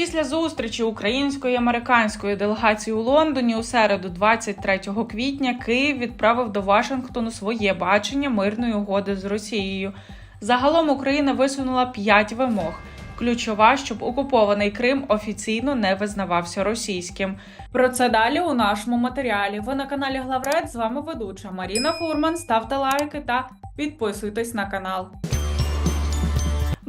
Після зустрічі української американської делегації у Лондоні у середу, 23 квітня, Київ відправив до Вашингтону своє бачення мирної угоди з Росією. Загалом Україна висунула п'ять вимог. Ключова, щоб окупований Крим офіційно не визнавався російським. Про це далі у нашому матеріалі. Ви на каналі Главред. З вами ведуча Маріна Фурман. Ставте лайки та підписуйтесь на канал.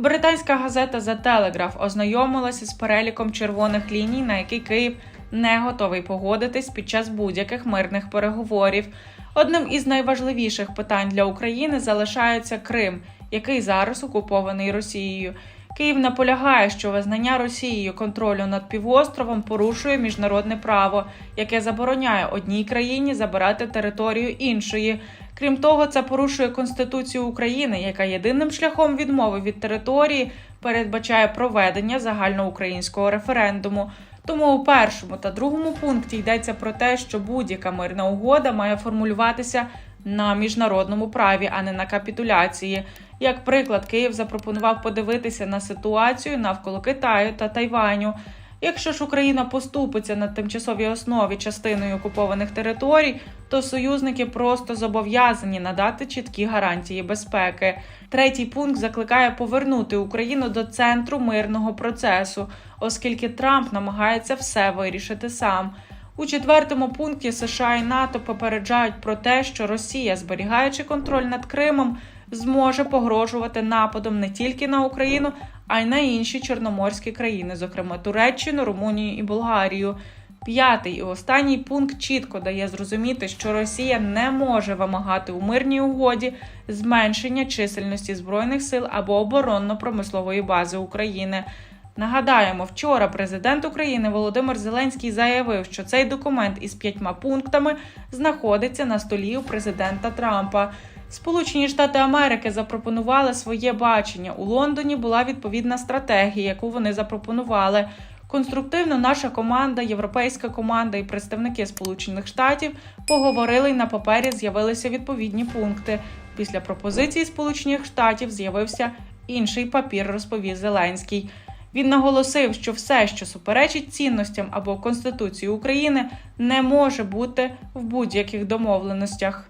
Британська газета The Telegraph ознайомилася з переліком червоних ліній, на які Київ не готовий погодитись під час будь-яких мирних переговорів. Одним із найважливіших питань для України залишається Крим, який зараз окупований Росією. Київ наполягає, що визнання Росією контролю над півостровом порушує міжнародне право, яке забороняє одній країні забирати територію іншої. Крім того, це порушує Конституцію України, яка єдиним шляхом відмови від території передбачає проведення загальноукраїнського референдуму. Тому у першому та другому пункті йдеться про те, що будь-яка мирна угода має формулюватися на міжнародному праві, а не на капітуляції. Як приклад, Київ запропонував подивитися на ситуацію навколо Китаю та Тайваню. Якщо ж Україна поступиться на тимчасовій основі частиною окупованих територій, то союзники просто зобов'язані надати чіткі гарантії безпеки. Третій пункт закликає повернути Україну до центру мирного процесу, оскільки Трамп намагається все вирішити сам. У четвертому пункті США і НАТО попереджають про те, що Росія, зберігаючи контроль над Кримом, зможе погрожувати нападом не тільки на Україну, а й на інші чорноморські країни, зокрема Туреччину, Румунію і Болгарію. П'ятий і останній пункт чітко дає зрозуміти, що Росія не може вимагати у мирній угоді зменшення чисельності збройних сил або оборонно-промислової бази України. Нагадаємо, вчора президент України Володимир Зеленський заявив, що цей документ із п'ятьма пунктами знаходиться на столі у президента Трампа. Сполучені Штати Америки запропонували своє бачення. У Лондоні була відповідна стратегія, яку вони запропонували. Конструктивно наша команда, європейська команда і представники Сполучених Штатів поговорили і на папері з'явилися відповідні пункти. Після пропозиції Сполучених Штатів з'явився інший папір, розповів Зеленський. Він наголосив, що все, що суперечить цінностям або Конституції України, не може бути в будь-яких домовленостях.